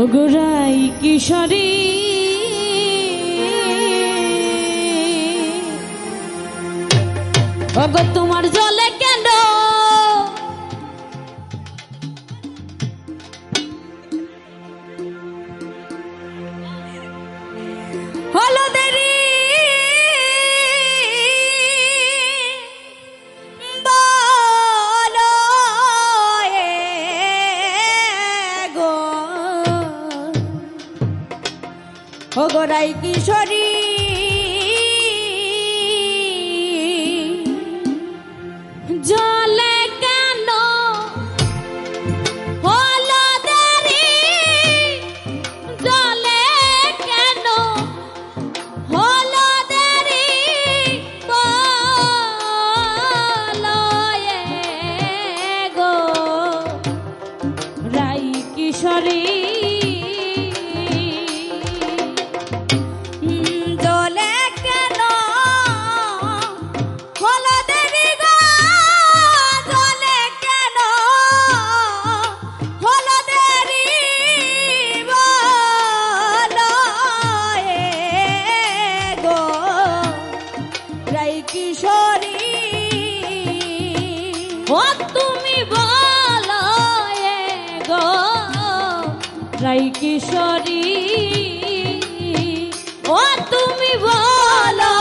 ওগোরাই কিশোরী। ওগো তোমার জলে কেন ও গোরাই কিশোরী। জলে কেন ও তুমি বলো গো। রাই কিশোরী ও তুমি বলো